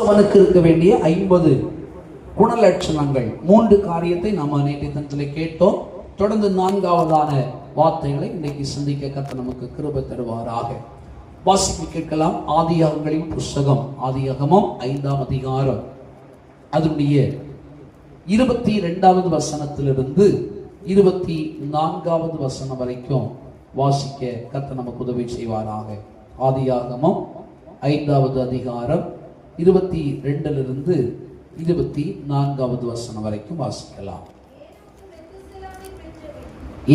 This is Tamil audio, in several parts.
அவனுக்கு இருக்க வேண்டிய ஐம்பது குணலட்சணங்கள். மூன்று காரியத்தை நாம் நேற்றைய தினத்தில் கேட்டோம். தொடர்ந்து நான்காவதான வார்த்தைகளை இன்னைக்கு சிந்திக்க கத்த நமக்கு கிருப தருவாராக. வாசிப்பு கேட்கலாம். ஆதியாகங்களின் புஸ்தகம் ஆதியாகமும் ஐந்தாம் அதிகாரம். அதனுடைய இருபத்தி ரெண்டாவது வசனத்திலிருந்து இருபத்தி நான்காவது வசனம் வரைக்கும் வாசிக்க கத்த நமக்கு உதவி செய்வாராக. ஆதியாகமம் ஐந்தாவது அதிகாரம் இருபத்தி ரெண்டிலிருந்து இருபத்தி நான்காவது வசனம் வரைக்கும் வாசிக்கலாம்.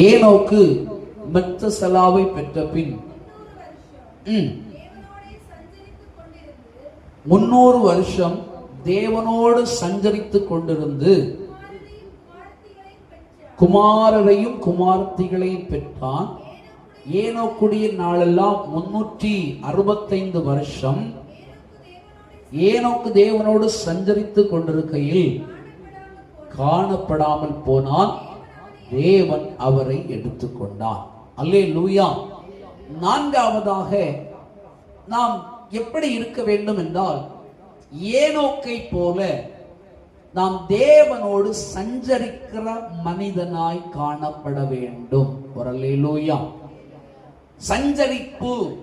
ஏனோக்கு மெத்தசலாவை பெற்ற பின் முன்னூறு வருஷம் தேவனோடு சஞ்சரித்துக் கொண்டிருந்து குமாரரையும் குமார்த்திகளையும் பெற்றான். ஏனோக்குடிய நாளெல்லாம் முன்னூற்றி அறுபத்தைந்து வருஷம் ஏனோக்கு தேவனோடு சஞ்சரித்துக் கொண்டிருக்கையில் காணப்படாமல் போனான் தேவன் அவரை எடுத்துக்கொண்டான் அல்லே லூயா நான்காவதாக நாம் எப்படி இருக்க வேண்டும் என்றால் ஏனோக்கை போல நாம் தேவனோடு சஞ்சரிக்கிற மனிதனாய் காணப்பட வேண்டும். ஒரு அல்லேலூயா. சஞ்சரிப்பு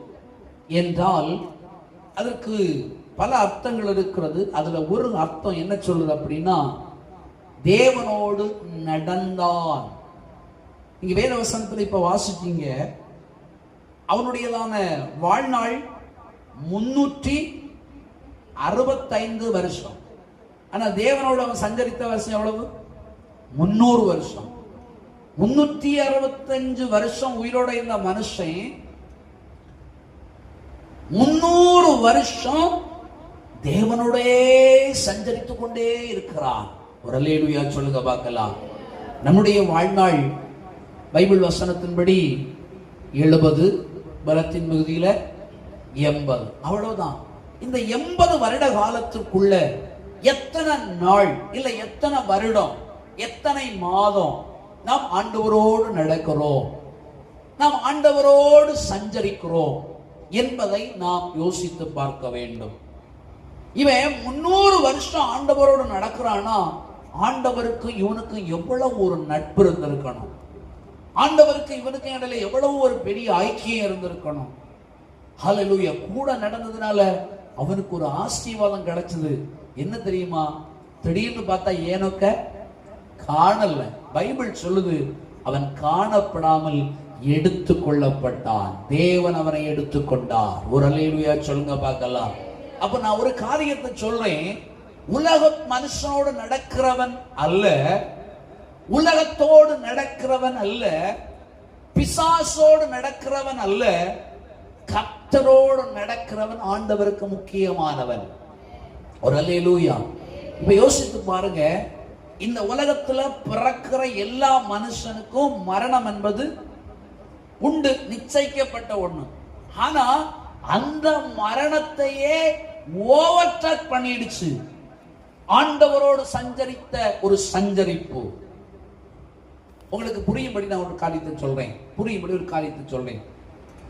என்றால் அதற்கு பல அர்த்தங்கள் இருக்கிறது. அதுல ஒரு அர்த்தம் என்ன சொல்லுது அப்படின்னா தேவனோடு நடந்தான். நீங்க வேத வசனத்தில் இப்ப வாசிச்சீங்க அவனுடையதான வாழ்நாள் முன்னூற்றி அறுபத்தைந்து வருஷம். ஆனா தேவனோடு அவன் சஞ்சரித்த வருஷம் எவ்வளவு? முன்னூறு வருஷம். முன்னூத்தி அறுபத்தஞ்சு வருஷம் உயிரோட இருந்த மனுஷன் முன்னூறு வருஷம் தேவனோடே சஞ்சரித்து கொண்டே இருக்கிறான் ஒரு அல்லேலூயா சொல்லுங்க பார்க்கலாம். நம்முடைய வாழ்நாள் பைபிள் வசனத்தின்படி எழுபது பலத்தின் பகுதியில் எண்பது. அவ்வளவுதான். இந்த எண்பது வருட காலத்திற்குள்ள எத்தனை நாள் இல்லை எத்தனை வருடம் எத்தனை மாதம் நாம் ஆண்டவரோடு நடக்கிறோம் நாம் ஆண்டவரோடு சஞ்சரிக்கிறோம் என்பதை நாம் யோசித்து பார்க்க வேண்டும். இவன் முன்னூறு வருஷம் ஆண்டவரோடு நடக்கிறானா ஆண்டவருக்கு இவனுக்கு எவ்வளவு ஒரு நட்பு இருந்திருக்கணும்? ஆண்டவருக்கு இவனுக்கு இடையில எவ்வளவு ஒரு பெரிய ஐக்கியம் இருந்திருக்கணும்? ஹலலூய கூட நடந்ததுனால அவனுக்கு ஒரு ஆசீர்வாதம் கிடைச்சது. என்ன தெரியுமா? திடீர்னு பார்த்தா ஏனோக்க காணல. பைபிள் சொல்லுது அவன் காணப்படாமல் எடுத்து கொள்ளப்பட்டான். தேவன் அவனை எடுத்துக்கொண்டார் ஒரு அலையிலுயா சொல்லுங்க பார்க்கலாம். அப்ப நான் ஒரு காரியத்தை சொல்றேன். உலக மனுஷனோடு நடக்கிறவன் அல்ல. உலகத்தோடு நடக்கிறவன் அல்ல. பிசாசோடு நடக்கிறவன் அல்ல. கத்தரோடு நடக்கிறவன் ஆண்டவருக்கு முக்கியமானவன். ஒரு அல்லேலூயா. இப்ப யோசித்து பாருங்க. இந்த உலகத்துல பிறக்கிற எல்லா மனுஷனுக்கும் மரணம் என்பது உண்டு நிச்சயிக்கப்பட்ட ஒண்ணு. ஆனா அந்த மரணத்தையே ஓவர்டேக் பண்ணிடுச்சு. ஆண்டவரோடு சஞ்சரித்த ஒரு சஞ்சரிப்பு. உங்களுக்கு புரியும்படி நான் ஒரு காரியத்தை சொல்றேன். புரியும்படி ஒரு காரியத்தை சொல்றேன்.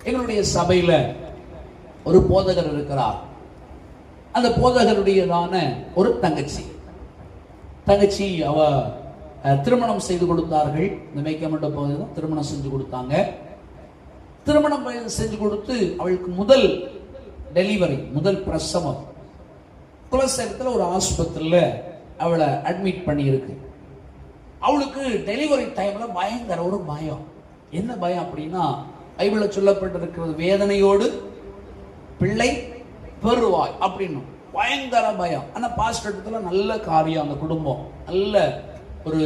எங்களுடைய சபையில ஒரு போதகர் இருக்கிறார். அந்த போதகருடையதான ஒரு தங்கச்சி. தங்கச்சி அவ திருமணம் செய்து கொடுத்தார்கள். இந்த மேய்க்கமண்ட போது தான் திருமணம் செஞ்சு கொடுத்தாங்க. திருமணம் செஞ்சு கொடுத்து அவளுக்கு முதல் டெலிவரி முதல் பிரசவம். குலசேரத்தில் ஒரு ஆஸ்பத்திரியில் அவளை அட்மிட் பண்ணியிருக்கு. அவளுக்கு டெலிவரி டைமில் பயங்கர ஒரு பயம். என்ன பயம் அப்படின்னா பைபிளில் சொல்லப்பட்டிருக்கிறது வேதனையோடு பிள்ளை பெறுவாய் அப்படின்னு பயங்கர பயம். ஆனால் பாஸ்டத்துல நல்ல காரியம் அந்த குடும்பம். நல்ல ஒரு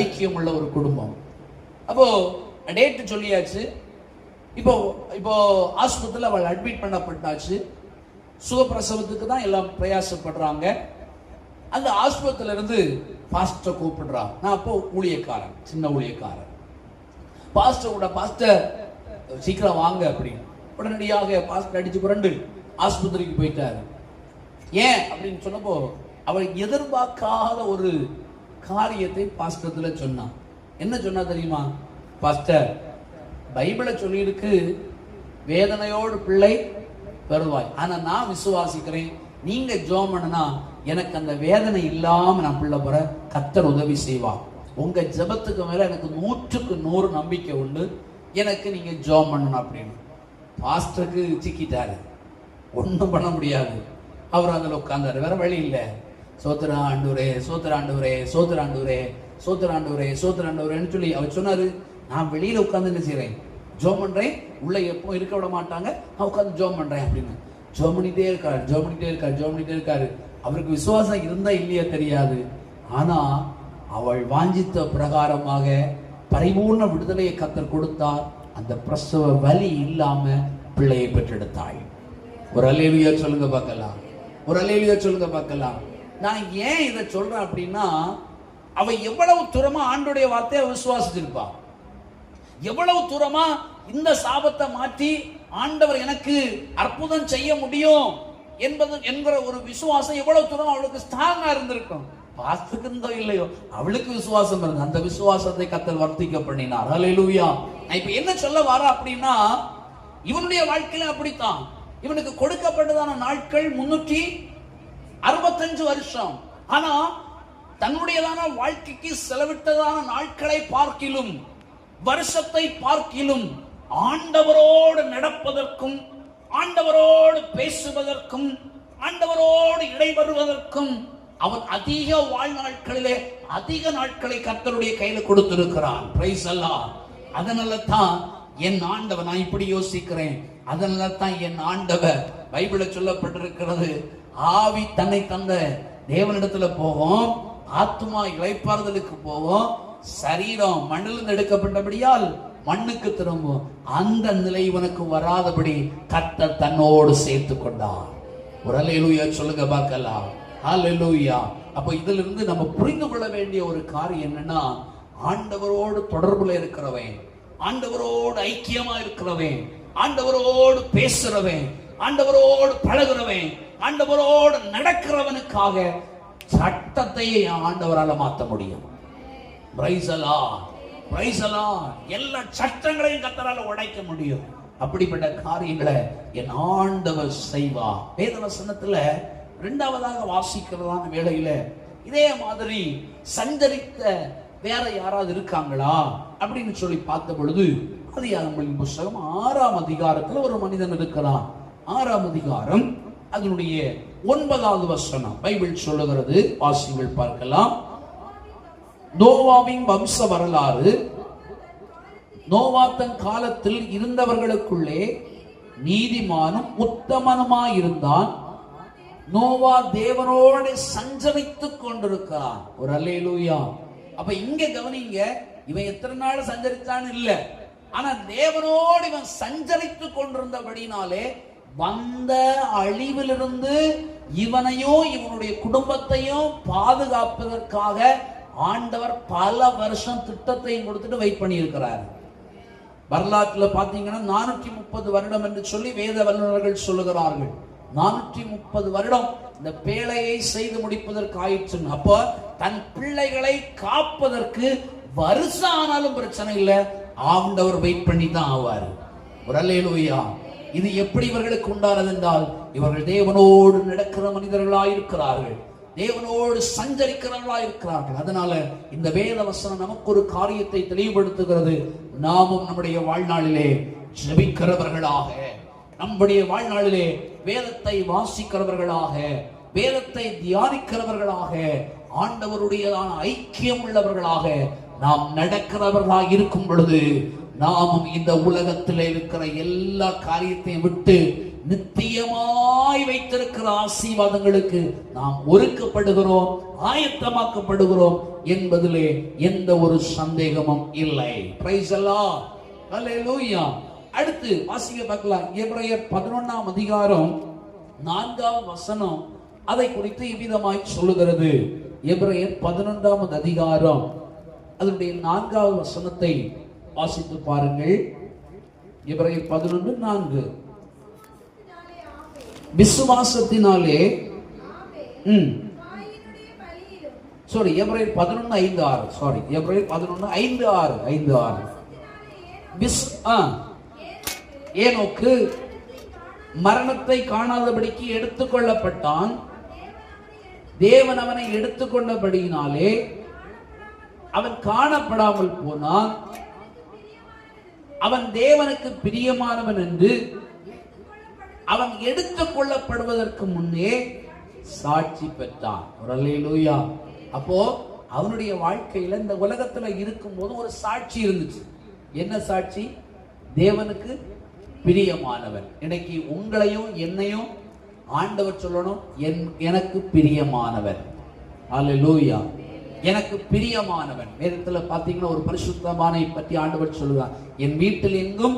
ஐக்கியம் உள்ள ஒரு குடும்பம். அப்போது டேட்டு சொல்லியாச்சு. இப்போ இப்போ ஆஸ்பத்திரியில் அவள் அட்மிட் பண்ணப்பட்டாச்சு. சுகப்பிரசவத்துக்கு தான் எல்லாம் பிரயாசப்படுறாங்க. அந்த ஆஸ்பத்திரியில இருந்து பாஸ்டர் கூப்பிடுறா. நான் அப்போ ஊழியக்காரன் சின்ன ஊழியக்காரன். பாஸ்டர் கூட பாஸ்டர் சீக்கிரம் வாங்க அப்படின்னு. உடனடியாக பாஸ்டர் அடிச்சு புரண்டு ஆஸ்பத்திரிக்கு போயிட்டாரு. ஏன்? அப்படின்னு சொன்னப்போ அவள் எதிர்பார்க்காத ஒரு காரியத்தை பாஸ்டத்தில் சொன்னான். என்ன சொன்னா தெரியுமா? பாஸ்டர் பைபிளை சொல்லியிருக்கு வேதனையோடு பிள்ளை பெறுவாய் ஆனால் நான் விசுவாசிக்கிறேன் நீங்கள் ஜோம் பண்ணுனா எனக்கு அந்த வேதனை இல்லாமல் நான் பிள்ளை போற கத்தர் உதவி செய்வார். உங்கள் ஜெபத்துக்கு மேலே எனக்கு நூற்றுக்கு நூறு நம்பிக்கை உண்டு. எனக்கு நீங்கள் ஜோம் பண்ணணும் அப்படின்னு. பாஸ்டருக்கு சிக்கிட்டாரு. ஒன்றும் பண்ண முடியாது. அவர் அதில் உட்காந்தார் வேற வழி இல்லை. சோத்திராண்டூரே ஆண்டூரே சோத்திராண்டூரே சோத்திராண்டூரே சோத்திராண்டூரேன்னு சொல்லி அவர் சொன்னார். நான் வெளியில் உட்காந்து என்ன செய்கிறேன் ஜோம் பண்ணுறேன் உள்ளே எப்போ இருக்க விட மாட்டாங்க? நான் உட்காந்து ஜோம் பண்ணுறேன் அப்படின்னு. ஜோம் பண்ணிட்டே இருக்காரு ஜோம் பண்ணிட்டே இருக்காரு ஜோம் பண்ணிகிட்டே இருக்காரு. அவருக்கு விசுவாசம் இருந்தா இல்லையா தெரியாது. ஆனால் அவள் வாஞ்சித்த பிரகாரமாக பரிபூர்ண விடுதலையை கத்தர் கொடுத்தார். அந்த பிரசவ வலி இல்லாமல் பிள்ளையை பெற்றெடுத்தாள். ஒரு அலேலியா சொல்லுங்க பார்க்கலாம். ஒரு அலேலியா சொல்லுங்க பார்க்கலாம். நான் ஏன் இதை சொல்றேன் அப்படின்னா அவ எவ்வளவு தூரமா ஆண்டுடைய வார்த்தையை விசுவாசிச்சிருப்பாள் எவ்வளவு தூரமா இந்த சாபத்தை மாற்றி ஆண்டவர் எனக்கு அற்புதம் செய்ய முடியும் என்பது என்கிற ஒரு விசுவாசம் எவ்வளவு தூரம் அவளுக்கு ஸ்ட்ராங்கா இருந்திருக்கும்? பாஸ்துக்கு இருந்தோ இல்லையோ? அவளுக்கு விசுவாசம் இருந்தது அந்த விசுவாசத்தை கத்தல் வர்த்திக்க பண்ணினார். ஹalleluya நான் இப்ப என்ன சொல்ல வரேன் அப்படின்னா இவனுடைய வாழ்க்கையில அப்படித்தான். இவனுக்கு கொடுக்கப்பட்டதான நாட்கள் முன்னூற்றி அறுபத்தஞ்சு வருஷம். ஆனா தன்னுடையதான வாழ்க்கைக்கு செலவிட்டதான நாட்களை பார்க்கிலும் வருஷத்தை பார்க்கிலும் ஆண்டவரோடு நடப்பதற்கும் ஆண்டவரோடு பேசுவதற்கும் ஆண்டவரோடு இடைபெறுவதற்கும் அவன் அதிக வாழ்நாட்களிலே அதிக நாட்களை கர்த்தருடைய கையில கொடுத்திருக்கிறான். பிரைஸ் அல்லா அதனால தான் என் ஆண்டவர் நான் இப்படி யோசிக்கிறேன். அதனால தான் என் ஆண்டவர் பைபிளில் சொல்லப்பட்டிருக்கிறது ஆவி தன்னை தந்த தேவனிடத்துல போவோம் ஆத்மா இழைப்பாறுதலுக்கு போவோம் சரீரம் மண்ணிலிருந்து எடுக்கப்பட்டபடியால் மண்ணுக்கு திரும்பும். அந்த நிலை உனக்கு வராதபடி கத்த தன்னோடு சேர்த்து கொண்டார். ஒரு அலையிலூயா சொல்லுங்க பார்க்கலாம். அலையிலூயா அப்ப இதுல இருந்து நம்ம புரிந்து கொள்ள வேண்டிய ஒரு காரியம் என்னன்னா ஆண்டவரோடு தொடர்புல இருக்கிறவன் ஆண்டவரோடு ஐக்கியமா இருக்கிறவன் ஆண்டவரோடு பேசுறவன் ஆண்டவரோடு பழகுறவன் ஆண்டவரோடு நடக்கிறவனுக்காக சட்டத்தையே ஆண்டவரால் மாற்ற முடியும். Praise the எல்லா சட்டங்களையும் கத்தரால உடைக்க முடியும். அப்படிப்பட்ட காரியங்களை என் ஆண்டவர் செய்வா வேத வசனத்துல இரண்டாவதாக வாசிக்கிறதான வேளையில இதே மாதிரி சஞ்சரித்த வேற யாராவது இருக்காங்களா அப்படின்னு சொல்லி பார்த்த பொழுது அது யாருமின் புஸ்தகம் ஆறாம் அதிகாரத்துல ஒரு மனிதன் இருக்கிறான். ஆறாம் அதிகாரம் அதனுடைய ஒன்பதாவது வசனம். பைபிள் சொல்லுகிறது வாசிங்கள் பார்க்கலாம். நோவாவின் வம்ச வரலாறு நோவா தன் காலத்தில் இருந்தவர்களுக்குள்ளே நீதிமானும் உத்தமனுமாயிருந்தான். நோவா தேவனோடு சஞ்சரித்துக் கொண்டிருக்கிறான். ஒரு அல்லேலூயா. அப்ப இங்க கவனிங்க இவன் எத்தனை நாள் சஞ்சரித்தான் இல்ல. ஆனா தேவனோடு இவன் சஞ்சரித்துக் கொண்டிருந்தபடினாலே வந்த அழிவிலிருந்து இவனையும் இவனுடைய குடும்பத்தையும் பாதுகாப்பதற்காக ஆண்டவர் பல வருஷம் திட்டத்தையும் கொடுத்துட்டு வெயிட் பண்ணியிருக்கிறார். வரலாற்றில் பார்த்தீங்கன்னா நானூற்றி முப்பது வருடம் என்று சொல்லி வேத வல்லுநர்கள் சொல்லுகிறார்கள். நானூற்றி முப்பது வருடம் இந்த பேழையை செய்து முடிப்பதற்கு ஆயிற்று. அப்போ தன் பிள்ளைகளை காப்பதற்கு வருஷம் ஆனாலும் பிரச்சனை இல்லை. ஆண்டவர் வெயிட் பண்ணி தான் ஆவார். ஒரு இது எப்படி இவர்களுக்கு உண்டானது என்றால் இவர்கள் தேவனோடு நடக்கிற மனிதர்களாயிருக்கிறார்கள். தேவனோடு சஞ்சரிக்கிறவர்களா இருக்கிறார்கள். அதனால இந்த வேத வசனம் நமக்கு ஒரு காரியத்தை தெளிவுபடுத்துகிறது. நாமும் நம்முடைய வாழ்நாளிலே ஜபிக்கிறவர்களாக நம்முடைய வாழ்நாளிலே வேதத்தை வாசிக்கிறவர்களாக வேதத்தை தியானிக்கிறவர்களாக ஆண்டவருடையதான ஐக்கியம் உள்ளவர்களாக நாம் நடக்கிறவர்களாக இருக்கும் பொழுது நாமும் இந்த உலகத்தில் இருக்கிற எல்லா காரியத்தையும் விட்டு நித்தியமாய் வைத்திருக்கிற ஆசீர்வாதங்களுக்கு நாம் ஒருக்கப்படுகிறோம் ஆயத்தமாக்கப்படுகிறோம் என்பதிலே எந்த ஒரு சந்தேகமும் இல்லை. அடுத்து வாசிக்க பார்க்கலாம். எப்ரையர் பதினொன்னாம் அதிகாரம் நான்காம் வசனம். அதை குறித்து இவ்விதமாய் சொல்லுகிறது. எப்ரையர் பதினொன்றாவது அதிகாரம். அதனுடைய நான்காவது வசனத்தை வாசித்து பாருங்கள். இவரை பதினொன்று நான்கு. விசுவாசத்தினாலே ம். சாரி எப்ரேல் பதினொன்று ஐந்து ஆறு. சாரி எப்ரேல் பதினொன்று ஐந்து ஆறு. ஐந்து ஆறு. விஸ் ஆ. ஏனோக்கு மரணத்தை காணாதபடிக்கு எடுத்துக்கொள்ளப்பட்டான் தேவன் அவனை எடுத்துக்கொண்டபடியினாலே அவன் காணப்படாமல் போனான். அவன் தேவனுக்கு பிரியமானவன் என்று அவன் எடுத்துக் கொள்ளப்படுவதற்கு முன்னே சாட்சி பெற்றான். ஒரு அப்போ அவனுடைய வாழ்க்கையில இந்த உலகத்துல இருக்கும்போது ஒரு சாட்சி இருந்துச்சு. என்ன சாட்சி? தேவனுக்கு பிரியமானவன். இன்னைக்கு உங்களையும் என்னையும் ஆண்டவர் சொல்லணும். என் எனக்கு பிரியமானவன் அல்லேலூயா. எனக்கு பிரியமானவன். வேதத்துல பாத்தீங்கன்னா ஒரு பரிசுத்தமானை பற்றி ஆண்டவர் சொல்லுவார் என் வீட்டில் எங்கும்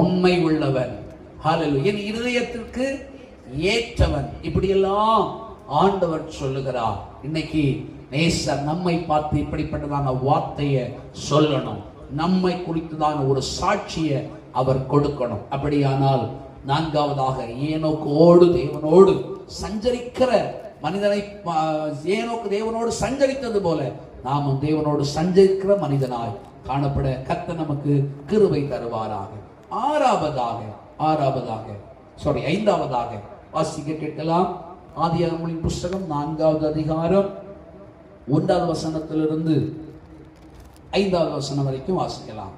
உண்மை உள்ளவன். ஹalleluya என் இருதயத்திற்கு ஏற்றவன். இப்படியெல்லாம் ஆண்டவர் சொல்லுகிறார். இன்னைக்கு நேசர் நம்மை பார்த்து இப்படிப்பட்டதான வார்த்தையை சொல்லணும். நம்மை குறித்ததான ஒரு சாட்சியை அவர் கொடுக்கணும். அப்படியானால் நான்காவதாக ஏனோக்கோடு தேவனோடு சஞ்சரிக்கிற மனிதனை ஏனோக்கு தேவனோடு சஞ்சரித்தது போல நாமும் தேவனோடு சஞ்சரிக்கிற மனிதனாய் காணப்பட கத்த நமக்கு கிருவை தருவாராக. ஆறாவதாக ஆறாவதாக சாரி ஐந்தாவதாக வாசிக்க கேட்கலாம். ஆதியாகமங்களின் புஸ்தகம் நான்காவது அதிகாரம் ஒன்றாவது வசனத்திலிருந்து ஐந்தாவது வசனம் வரைக்கும் வாசிக்கலாம்.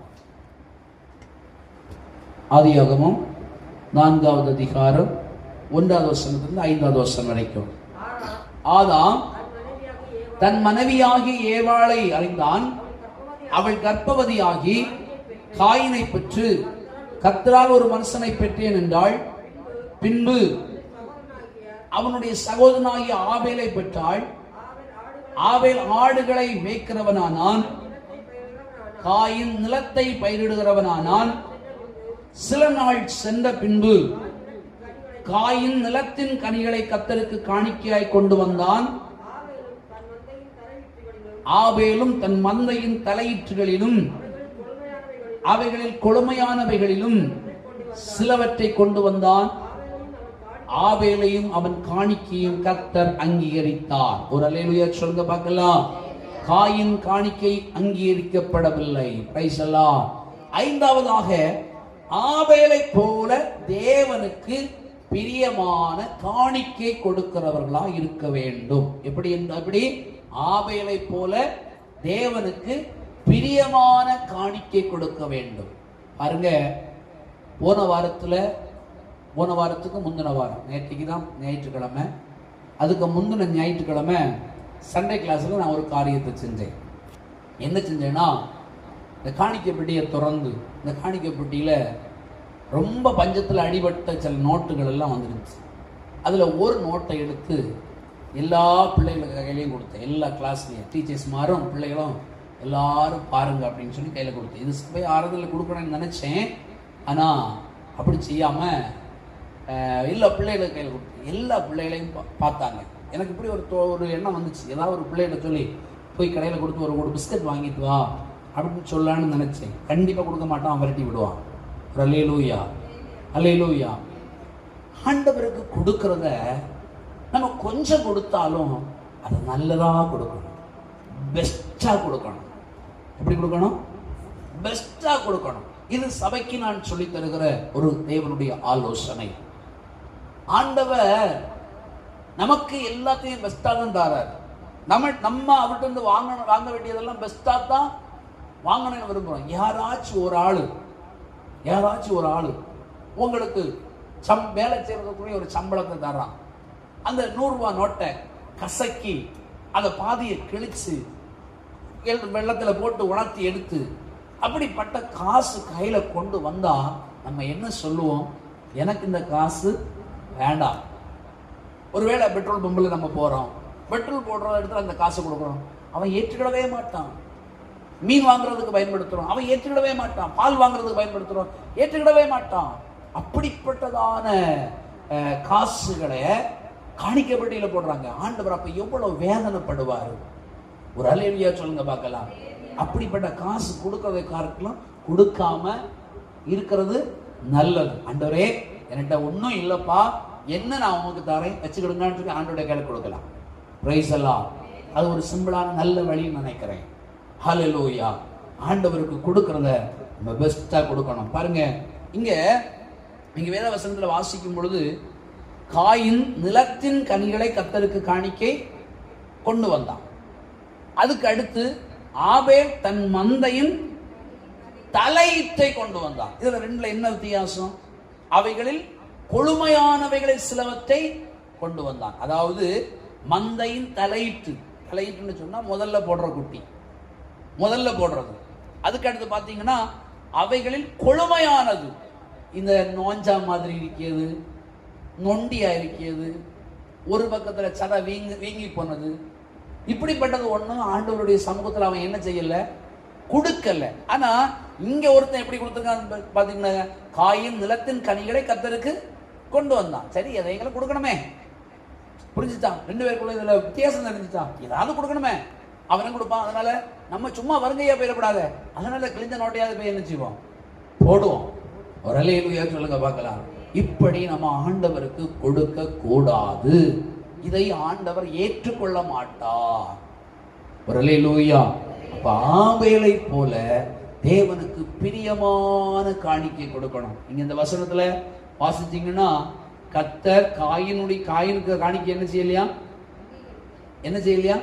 ஆதியாகமும் நான்காவது அதிகாரம் ஒன்றாவது வசனத்திலிருந்து ஐந்தாவது வசனம் வரைக்கும். ஆதாம் தன் மனைவியாகி ஏவாளை அறிந்தான். அவள் கர்ப்பவதியாகி காயினை பெற்று கத்தரால் ஒரு மனுஷனை பெற்றேன் என்றாள். பின்பு அவனுடைய சகோதரனாகிய ஆபேலை பெற்றாள். ஆவேல் ஆடுகளை மேய்க்கிறவனானான். காயின் நிலத்தை பயிரிடுகிறவனானான். சில நாள் சென்ற பின்பு காயின் நிலத்தின் கனிகளை கத்தருக்கு காணிக்கையாய் கொண்டு வந்தான். ஆபேலும் தன் மந்தையின் தலையீற்றுகளிலும் அவைகளில் கொடுமையானவைகளிலும் சிலவற்றை கொண்டு வந்தான். ஆவேலையும் அவன் காணிக்கையும் கர்த்தர் அங்கீகரித்தார். ஒரு அலையிலுயா சொல்ல பார்க்கலாம். காயின் காணிக்கை அங்கீகரிக்கப்படவில்லை. பிரைஸ் ஐந்தாவதாக ஆபேலை போல தேவனுக்கு பிரியமான காணிக்கை கொடுக்கிறவர்களா இருக்க வேண்டும். எப்படி அப்படி? ஆபேலை போல தேவனுக்கு பிரியமான காணிக்கை கொடுக்க வேண்டும். பாருங்க போன வாரத்தில் போன வாரத்துக்கு முந்தின வாரம் நேற்றுக்கு தான் ஞாயிற்றுக்கிழமை. அதுக்கு முந்தின ஞாயிற்றுக்கிழமை சண்டே கிளாஸில் நான் ஒரு காரியத்தை செஞ்சேன். என்ன செஞ்சேன்னா இந்த காணிக்கை பெட்டியை திறந்து இந்த காணிக்கை பெட்டியில் ரொம்ப பஞ்சத்தில் அடிபட்ட சில நோட்டுகள் எல்லாம் வந்துருந்துச்சு. அதில் ஒரு நோட்டை எடுத்து எல்லா பிள்ளைகளுக்கு கையிலையும் கொடுத்தேன். எல்லா கிளாஸ்லேயும் டீச்சர்ஸ் மாறும் பிள்ளைகளும் எல்லாரும் பாருங்க அப்படின்னு சொல்லி கையில் கொடுத்தேன். இது போய் ஆறுதலில் கொடுக்கணும்னு நினச்சேன். ஆனால் அப்படி செய்யாமல் எல்லா பிள்ளைகளுக்கு கையில் கொடுத்தேன். எல்லா பிள்ளைகளையும் பா- பார்த்தாங்க. எனக்கு இப்படி ஒரு தோ- ஒரு எண்ணம் வந்துச்சு. ஏதாவது ஒரு பிள்ளைகிட்ட சொல்லி போய் கடையில் கொடுத்து ஒரு ஒரு பிஸ்கட் வாங்கிட்டு வா அப்படின்னு சொல்லலான்னு நினச்சேன். கண்டிப்பாக கொடுக்க மாட்டான் விரட்டி விடுவான். அலையலூயா அலையலூயா ஆண்டவருக்கு கொடுக்கறத நம்ம கொஞ்சம் கொடுத்தாலும் அது நல்லதாக கொடுக்கணும். பெஸ்ட்டாக கொடுக்கணும். எப்படி கொடுக்கணும்? பெஸ்ட்டாக கொடுக்கணும். இது சபைக்கு நான் சொல்லித் தருகிற ஒரு தேவனுடைய ஆலோசனை. ஆண்டவர் நமக்கு எல்லாத்தையும் பெஸ்ட்டாக தான் தாரார். நம்ம நம்ம அவர்கிட்ட இருந்து வாங்கணும் வாங்க வேண்டியதெல்லாம் பெஸ்ட்டாக தான் வாங்கணும்னு விரும்புகிறோம் யாராச்சும் ஒரு ஆள் யாராச்சும் ஒரு ஆள் உங்களுக்கு சம் வேலை செய்யறதுக்குரிய ஒரு சம்பளத்தை தர்றான். அந்த நூறுரூவா நோட்டை கசக்கி அதை பாதியை கிழிச்சு வெள்ளத்தில் போட்டு உணர்த்தி எடுத்து அப்படிப்பட்ட காசு கையில் கொண்டு வந்தால் நம்ம என்ன சொல்லுவோம்? எனக்கு இந்த காசு வேண்டாம். ஒருவேளை பெட்ரோல் பம்பில் நம்ம போகிறோம் பெட்ரோல் போடுற இடத்துல அந்த காசு கொடுக்குறோம். அவன் ஏற்றுக்கிடவே மாட்டான். மீன் வாங்குறதுக்கு பயன்படுத்துகிறோம் அவன் ஏற்றுக்கிடவே மாட்டான். பால் வாங்குறதுக்கு பயன்படுத்துகிறோம் ஏற்றுக்கிடவே மாட்டான். அப்படிப்பட்டதான காசுகளை காணிக்கப்பட்டியில் போடுறாங்க. ஆண்டவர் அப்போ எவ்வளோ வேதனைப்படுவார்? ஒரு அலேலியா சொல்லுங்க பார்க்கலாம். அப்படிப்பட்ட காசு கொடுக்கறதை காரணம் கொடுக்காம இருக்கிறது நல்லது. ஆண்டவரே என்கிட்ட ஒன்றும் இல்லைப்பா. என்ன நான் உங்களுக்கு தரேன்? வச்சுக்கிடுங்கன்னு சொல்லி ஆண்டோடைய கையில் கொடுக்கலாம். ப்ரைஸ் எல்லாம் அது ஒரு சிம்பிளான நல்ல வழின்னு நினைக்கிறேன். ஹalleluya ஆண்டவருக்கு கொடுக்கறத நம்ம பெஸ்ட்டாக கொடுக்கணும். பாருங்க இங்கே இங்கே வேத வசனத்தில் வாசிக்கும் பொழுது காயின் நிலத்தின் கனிகளை கத்தருக்கு காணிக்கை கொண்டு வந்தான். அதுக்கு அடுத்து ஆபே தன் மந்தையின் தலையீட்டை கொண்டு வந்தான். இதில் ரெண்டுல என்ன வித்தியாசம்? அவைகளில் கொழுமையானவைகளை சிலவற்றை கொண்டு வந்தான். அதாவது மந்தையின் தலையீட்டு தலையீட்டுன்னு சொன்னால் முதல்ல போடுற குட்டி. முதல்ல போடுறது. அதுக்கு அடுத்து பார்த்தீங்கன்னா அவைகளில் கொழுமையானது. இந்த நோஞ்சா மாதிரி இருக்கிறது நொண்டியா இருக்கிறது ஒரு பக்கத்தில் சதை வீங்கி வீங்கி போனது. இப்படிப்பட்டது ஒன்றும் ஆண்டவருடைய சமூகத்தில் அவன் என்ன செய்யல? கொடுக்கல. ஆனால் இங்கே ஒருத்தன் எப்படி கொடுத்துருக்கான்னு பார்த்தீங்கன்னா காயின் நிலத்தின் கனிகளை கத்தருக்கு கொண்டு வந்தான். சரி எதைகளை கொடுக்கணுமே? புரிஞ்சுட்டான். ரெண்டு பேருக்குள்ள இதில் வித்தியாசம் தெரிஞ்சுட்டான். ஏதாவது கொடுக்கணுமே? அவனும் கொடுப்பான். அதனால நம்ம சும்மா வருங்கையா போயிடக்கூடாது. அதனால கிழிஞ்ச நோட்டையாவது போய் என்ன செய்வோம்? போடுவோம். ஒரு அலையிலுயா சொல்லுங்க பார்க்கலாம். இப்படி நம்ம ஆண்டவருக்கு கொடுக்க கூடாது. இதை ஆண்டவர் ஏற்றுக்கொள்ள மாட்டார் ஒரு அலையிலூயா அப்ப ஆபேலை போல தேவனுக்கு பிரியமான காணிக்கை கொடுக்கணும். நீங்க இந்த வசனத்துல வாசிச்சீங்கன்னா கத்தர் காயினுடைய காயினுக்கு காணிக்கை என்ன செய்யலையா? என்ன செய்யலையா?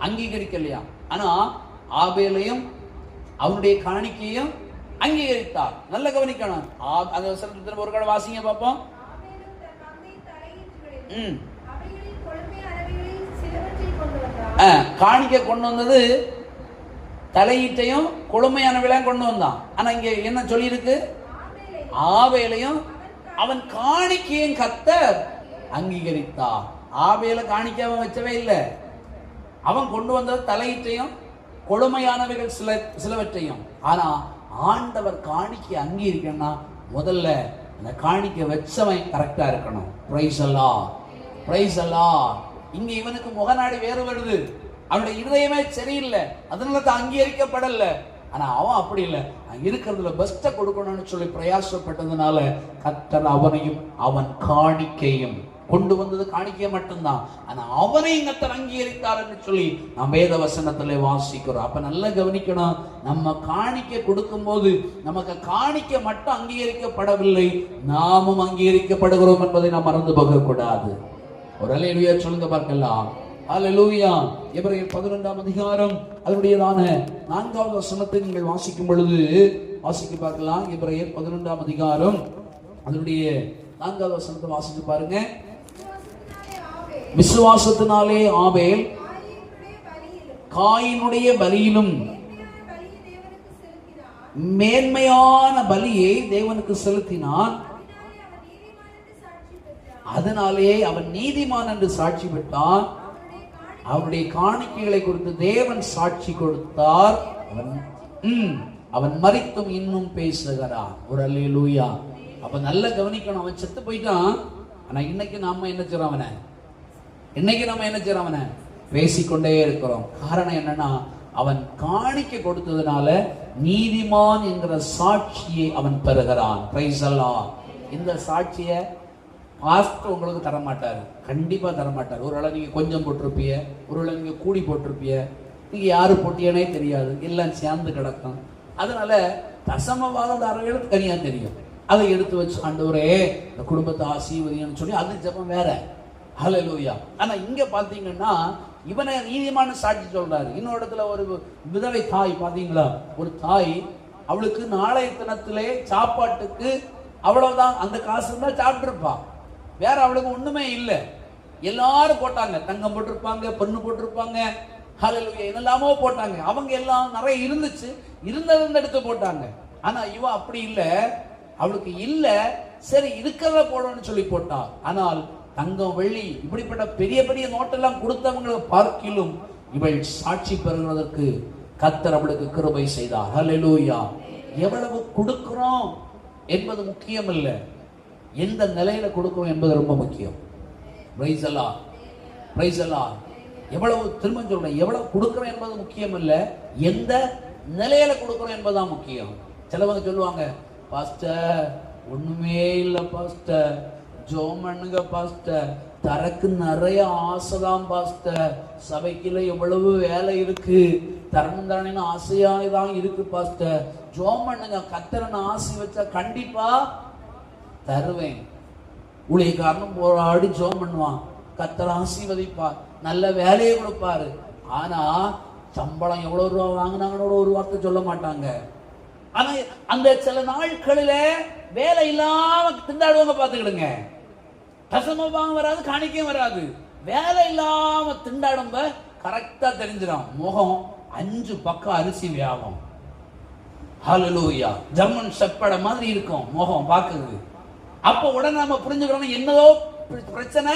அங்கீகரிக்கலையா? ஆனா ஆபேலையும் அவனுடைய காணிக்கையும் அங்கீகரித்தார். நல்ல கவனிக்கணும். ஆ- அந்த வசனத்தில் ஒரு கடை வாசிங்க பார்ப்போம். காணிக்க கொண்டு காணிக்கை கொண்டு வந்தது தலையீட்டையும் கொழுமையான விலையும் கொண்டு வந்தான். ஆனா இங்க என்ன சொல்லியிருக்கு? ஆவேலையும் அவன் காணிக்கையும் கத்தர் அங்கீகரித்தான் ஆவேல காணிக்க அவன் வச்சவே இல்லை. அவன் கொண்டு வந்தது தலையீட்டையும் கொடுமையானவைகள் சில சிலவற்றையும். ஆனால் ஆண்டவர் காணிக்கை அங்கீகரிக்கணும்னா முதல்ல அந்த காணிக்கை வச்சவன் கரெக்டாக இருக்கணும். ப்ரைஸ் அல்லா ப்ரைஸ் அல்லா இங்கே இவனுக்கு முகநாடி வேறு வருது. அவனுடைய இருதயமே சரியில்லை. அதனால தான் அங்கீகரிக்கப்படல. ஆனால் அவன் அப்படி இல்லை. இருக்கிறதுல பெஸ்ட்டை கொடுக்கணும்னு சொல்லி பிரயாசப்பட்டதுனால கத்தர் அவனையும் அவன் காணிக்கையும் கொண்டு வந்தது காணிக்க மட்டும்தான். ஆனால் அவரை கத்தர் அங்கீகரித்தார் என்று சொல்லி நாம் வேத வசனத்தில் வாசிக்கிறோம். அப்போ நல்லா கவனிக்கணும். நம்ம காணிக்க கொடுக்கும்போது நமக்கு காணிக்க மட்டும் அங்கீகரிக்கப்படவில்லை. நாமும் அங்கீகரிக்கப்படுகிறோம் என்பதை நாம் மறந்து போகக்கூடாது. ஒரு அலையிலுயா சொல்லுங்க பார்க்கலாம். அலலூயா எபிரேயர் பதினொன்றாம் அதிகாரம் அதனுடையதான நான்காவது வசனத்தை நீங்கள் வாசிக்கும் பொழுது வாசிக்க பார்க்கலாம். எபிரேயர் பதினொன்றாம் அதிகாரம் அதனுடைய நான்காவது வசனத்தை வாசித்து பாருங்க. விசுவாசத்தினாலே ஆபேல். காயினுடைய பலியிலும் மேன்மையான பலியை தேவனுக்கு செலுத்தினான். அதனாலே அவன் நீதிமான் என்று சாட்சி பெற்றான். அவனுடைய காணிக்கைகளை குறித்து தேவன் சாட்சி கொடுத்தார். அவன் அவன் மறித்தும் இன்னும் பேசுகிறான். ஒரு அல்லூயா அப்ப நல்லா கவனிக்கணும். அவன் செத்து போயிட்டான். ஆனா இன்னைக்கு நாம என்ன செய்றோம் அவனை? இன்னைக்கு நம்ம என்ன செய்யறோம் அவனை? பேசிக்கொண்டே இருக்கிறோம். காரணம் என்னன்னா அவன் காணிக்க கொடுத்ததுனால நீதிமான் என்கிற சாட்சியை அவன் பெறுகிறான். பிரைஸ் இந்த சாட்சியை பாஸ்டர் உங்களுக்கு தரமாட்டார். கண்டிப்பாக கண்டிப்பா தர மாட்டார் ஒருவேளை நீங்க கொஞ்சம் ஒரு வேளை நீங்க கூடி போட்டிருப்பிய நீங்க யாரு போட்டியனே தெரியாது. எல்லாம் சேர்ந்து கிடக்கும். அதனால தசமவாதம் தனியா தெரியும். அதை எடுத்து வச்சு ஆண்டவரே இந்த குடும்பத்தை ஆசீர்வதின்னு சொல்லி அது ஜெபம் வேற. ஹலலூயா ஆனால் இங்கே பார்த்தீங்கன்னா இவனை நீதிமான சாட்சி சொல்றாரு. இன்னொரு இடத்துல ஒரு விதவை தாய் பார்த்தீங்களா ஒரு தாய் அவளுக்கு நாளைய தினத்திலே சாப்பாட்டுக்கு அவ்வளவுதான். அந்த காசு தான் சாப்பிட்டுருப்பான் வேற அவளுக்கு ஒண்ணுமே இல்லை. எல்லாரும் போட்டாங்க. தங்கம் போட்டிருப்பாங்க பொண்ணு போட்டிருப்பாங்க. ஹalleluya என்னெல்லாமோ போட்டாங்க. அவங்க எல்லாம் நிறைய இருந்துச்சு. இருந்தது எடுத்து போட்டாங்க. ஆனா இவ அப்படி இல்லை. அவளுக்கு இல்லை. சரி இருக்கிறத போடணும்னு சொல்லி போட்டா. ஆனால் தங்கம் வெள்ளி இப்படிப்பட்ட பெரிய பெரிய நோட்டெல்லாம் கொடுத்தவங்களை பார்க்கிலும் இவள் சாட்சி பெறுவதற்கு கத்தர் அவளுக்கு கிருபை செய்தார். ஹலெலூயா எவ்வளவு கொடுக்கிறோம் என்பது முக்கியம் இல்லை எந்த நிலையில கொடுக்கிறோம் என்பது ரொம்ப முக்கியம். பிரைசலா பிரைசலா எவ்வளவு திரும்ப சொல்றேன் எவ்வளவு கொடுக்கிறோம் என்பது முக்கியம் இல்லை எந்த நிலையில கொடுக்கிறோம் என்பதுதான் முக்கியம். சிலவங்க சொல்லுவாங்க பாஸ்டர் ஒண்ணுமே இல்லை பாஸ்டர் ஜோம் பண்ணுங்க பாஸ்டர். தரக்கு நிறைய ஆசைதான் பாஸ்டர். சபைக்குள்ள எவ்வளவு வேலை இருக்கு. தரணும் தரணும்னு ஆசையாக தான் இருக்கு பாஸ்டர். ஜோம் பண்ணுங்க கத்தரன் ஆசை வச்சா கண்டிப்பா தருவேன். ஊழியக்காரனும் போராடி ஜோம் பண்ணுவான். கத்தர் ஆசீர்வதிப்பார். நல்ல வேலையை கொடுப்பாரு. ஆனா சம்பளம் எவ்வளவு ரூபா வாங்கினாங்கன்னு ஒரு வார்த்தை சொல்ல மாட்டாங்க. ஆனா அந்த சில நாட்களில வேலை இல்லாம திண்டாடுவாங்க பாத்துக்கிடுங்க தசமபாகம் வராது காணிக்கையும் வராது. வேலை இல்லாம திண்டாடும்ப கரெக்டா தெரிஞ்சிடும். முகம் அஞ்சு பக்கம் அரிசி வியாபம். ஹலலூயா ஜெர்மன் செப்பட மாதிரி இருக்கும் முகம் பார்க்குது அப்போ உடனே நம்ம புரிஞ்சுக்கிறோம் என்னதோ பிரச்சனை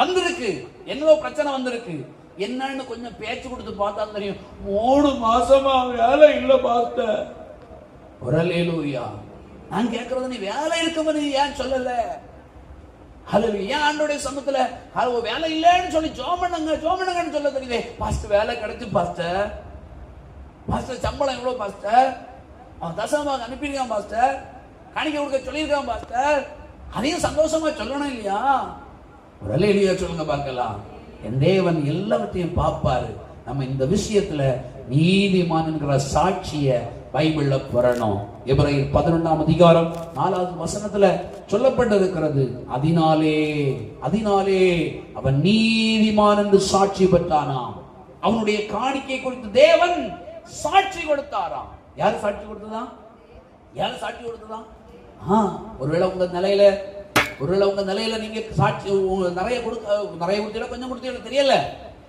வந்திருக்கு. என்னதோ பிரச்சனை வந்திருக்கு. என்னன்னு கொஞ்சம் பேச்சு கொடுத்து பார்த்தா தெரியும். மூணு மாசமா வேலை இல்லை பார்த்த. ஒரலேலூயா நான் கேட்கறது நீ வேலை இருக்கவ ஏன் சொல்லலை? ஏன் ஆண்டோடைய சமத்துல அவங்க வேலை இல்லைன்னு சொல்லி ஜோமனங்க ஜோமனங்கன்னு சொல்ல தெரியுதே. பாஸ்டர் வேலை கிடைச்சு பாஸ்டர் பாஸ்டர் சம்பளம் எவ்வளோ பாஸ்டர் அவன் தசமாக அனுப்பியிருக்கான் பாஸ்டர் காணிக்க கொடுக்க சொல்லியிருக்கான் பாஸ்டர் அதையும் சந்தோஷமா சொல்லணும் இல்லையா? ஒரு இல்லையா சொல்லுங்க பார்க்கலாம். என் தேவன் எல்லாத்தையும் பார்ப்பாரு. நம்ம இந்த விஷயத்துல நீதிமான் என்கிற சாட்சியை பைபிள்ல பெறணும் எபிரேயர் பதினொன்றாம் அதிகாரம் நாலாவது வசனத்துல சொல்லப்பட்டிருக்கிறது அதனாலே அதனாலே அவன் நீதிமான் என்று சாட்சி பெற்றானாம். அவனுடைய காணிக்கை குறித்து தேவன் சாட்சி கொடுத்தாராம். யார் சாட்சி கொடுத்ததா? யார் சாட்சி கொடுத்ததா? ஆ ஒருவேளை உங்க நிலையில ஒருவேளை உங்க நிலையில நீங்க சாட்சி நிறைய கொடுக்க நிறைய கொடுத்தீங்களா? கொஞ்சம் கொடுத்தீங்களா? தெரியல.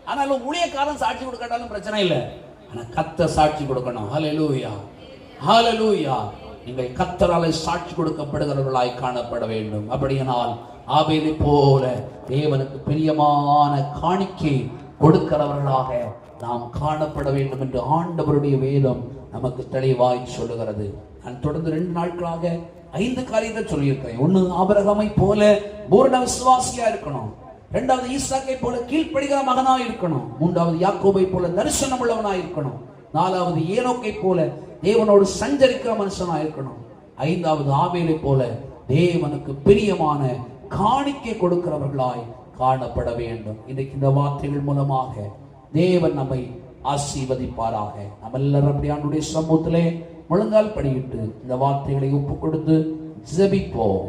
ஆனாலும் ஊழியக்காரன் சாட்சி கொடுக்காட்டாலும் பிரச்சனை இல்லை. ஆனால் கத்த சாட்சி கொடுக்கணும். ஹலலூயா ஹலலூயா நீங்கள் கத்தராலை சாட்சி கொடுக்கப்படுகிறவர்களாய் காணப்பட வேண்டும். அப்படியானால் ஆபேலை போல தேவனுக்கு பிரியமான காணிக்கை கொடுக்கிறவர்களாக நாம் காணப்பட வேண்டும் என்று ஆண்டவருடைய வேதம் நமக்கு தெளிவாய் சொல்லுகிறது. நான் தொடர்ந்து ரெண்டு நாட்களாக ஐந்து காரியத்தை சொல்லியிருக்கிறேன். ஒன்று ஆபரகமை போல பூரண விசுவாசியா இருக்கணும். இரண்டாவது ஈசாக்கை போல கீழ்ப்படுகிற மகனாக இருக்கணும். மூன்றாவது யாக்கோபை போல தரிசனம் உள்ளவனாக இருக்கணும். நாலாவது ஏனோக்கை போல தேவனோடு சஞ்சரிக்கிற மனுஷனாக இருக்கணும். ஐந்தாவது ஆவேலை போல தேவனுக்கு பிரியமான காணிக்கை கொடுக்கிறவர்களாய் காணப்பட வேண்டும். இன்றைக்கு இந்த வார்த்தைகள் மூலமாக தேவன் நம்மை ஆசீர்வதிப்பாராக. நம்ம எல்லாரும் அப்படியானுடைய சமூகத்திலே முழங்கால் படியிட்டு இந்த வார்த்தைகளை ஒப்பு கொடுத்து ஜெபிப்போம்.